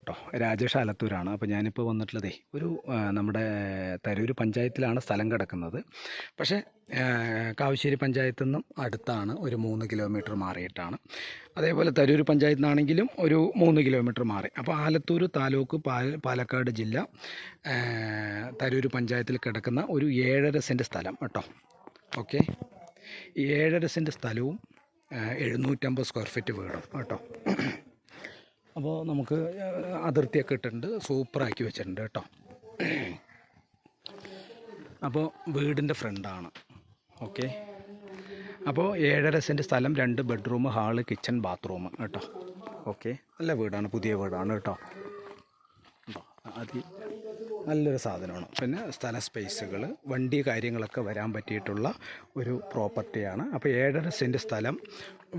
കേട്ടോ. രാജേഷ് ആലത്തൂരാണ് അപ്പോൾ ഞാനിപ്പോൾ വന്നിട്ടുള്ളതേ ഒരു നമ്മുടെ തരൂർ പഞ്ചായത്തിലാണ് സ്ഥലം കിടക്കുന്നത്. പക്ഷേ കാവശ്ശേരി പഞ്ചായത്തു നിന്നും അടുത്താണ് ഒരു മൂന്ന് കിലോമീറ്റർ മാറിയിട്ടാണ്. അതേപോലെ തരൂർ പഞ്ചായത്തിൽ നിന്നാണെങ്കിലും ഒരു മൂന്ന് കിലോമീറ്റർ മാറി. അപ്പോൾ ആലത്തൂർ താലൂക്ക് പാലക്കാട് ജില്ല തരൂർ പഞ്ചായത്തിൽ കിടക്കുന്ന ഒരു ഏഴര സെന്റ് സ്ഥലം കേട്ടോ. ഓക്കെ? ഏഴര സെന്റ് സ്ഥലവും എഴുന്നൂറ്റമ്പത് സ്ക്വയർ ഫീറ്റ് വീടും കേട്ടോ. അപ്പോൾ നമുക്ക് അതിർത്തിയൊക്കെ ഇട്ടിട്ടുണ്ട്. സൂപ്പറാക്കി വെച്ചിട്ടുണ്ട് കേട്ടോ. അപ്പോൾ വീടിന്റെ ഫ്രണ്ടാണ്. ഓക്കെ. അപ്പോൾ ഏഴര സെന്റ് സ്ഥലം രണ്ട് ബെഡ്റൂം ഹാൾ കിച്ചൺ ബാത്റൂം കേട്ടോ. ഓക്കെ. നല്ല വീടാണ് പുതിയ വീടാണ് കേട്ടോ. അത് നല്ലൊരു സാധനമാണ്. പിന്നെ സ്ഥല സ്പേസുകൾ വണ്ടി കാര്യങ്ങളൊക്കെ വരാൻ പറ്റിയിട്ടുള്ള ഒരു പ്രോപ്പർട്ടിയാണ് അപ്പോൾ ഏഴര സെന്റ് സ്ഥലം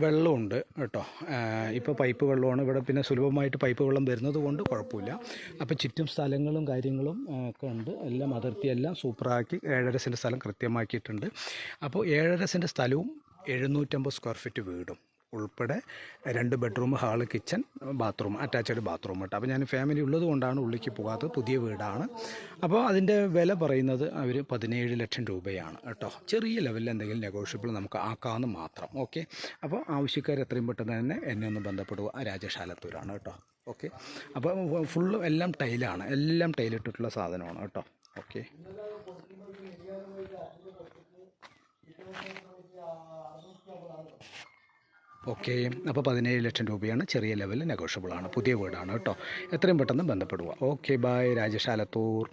വെള്ളമുണ്ട് കേട്ടോ. ഇപ്പോൾ പൈപ്പ് വെള്ളമാണ്. ഇവിടെ പിന്നെ സുലഭമായിട്ട് പൈപ്പ് വെള്ളം വരുന്നത് കൊണ്ട് കുഴപ്പമില്ല. അപ്പോൾ ചുറ്റും സ്ഥലങ്ങളും കാര്യങ്ങളും ഒക്കെ ഉണ്ട്. എല്ലാം അതിർത്തി എല്ലാം സൂപ്പറാക്കി ഏഴര സെന്റ് സ്ഥലം കൃത്യമാക്കിയിട്ടുണ്ട്. അപ്പോൾ ഏഴര സെന്റ് സ്ഥലവും എഴുന്നൂറ്റമ്പത് സ്ക്വയർ ഫീറ്റ് വീടും. ഉൾപ്പെടെ രണ്ട് bedroom hall kitchen bathroom attached bathroom കേട്ടോ. അപ്പോൾ ഞാൻ ഫാമിലി ഉള്ളത് കൊണ്ടാണ് ഉള്ളിലേക്ക് പോകാത്തത്. പുതിയ വീടാണ്. അപ്പോൾ അതിന്റെ വില പറയുന്നത് അവർ പതിനേഴ് ലക്ഷം രൂപയാണ് കേട്ടോ. ചെറിയ ലെവലിൽ എന്തെങ്കിലും നെഗോഷ്യബിൾ നമുക്ക് ആക്കാമെന്ന് മാത്രം. ഓക്കെ? അപ്പോൾ ആവശ്യക്കാർ എത്രയും പെട്ടെന്ന് തന്നെ എന്നെ ഒന്ന് ബന്ധപ്പെടുക. രാജേഷ് ആലത്തൂരാണ് കേട്ടോ. ഓക്കെ? അപ്പോൾ ഫുള്ള് എല്ലാം ടൈലാണ് എല്ലാം ടൈലിട്ടിട്ടുള്ള സാധനമാണ് കേട്ടോ. ഓക്കെ? ഓക്കെ. അപ്പോൾ പതിനേഴ് ലക്ഷം രൂപയാണ് ചെറിയ ലെവലിൽ നെഗോഷ്യബിൾ ആണ്. പുതിയ വീടാണ് കേട്ടോ. എത്രയും പെട്ടെന്ന് ബന്ധപ്പെടുക ഓക്കെ ബായ് രാജശാലത്തൂർ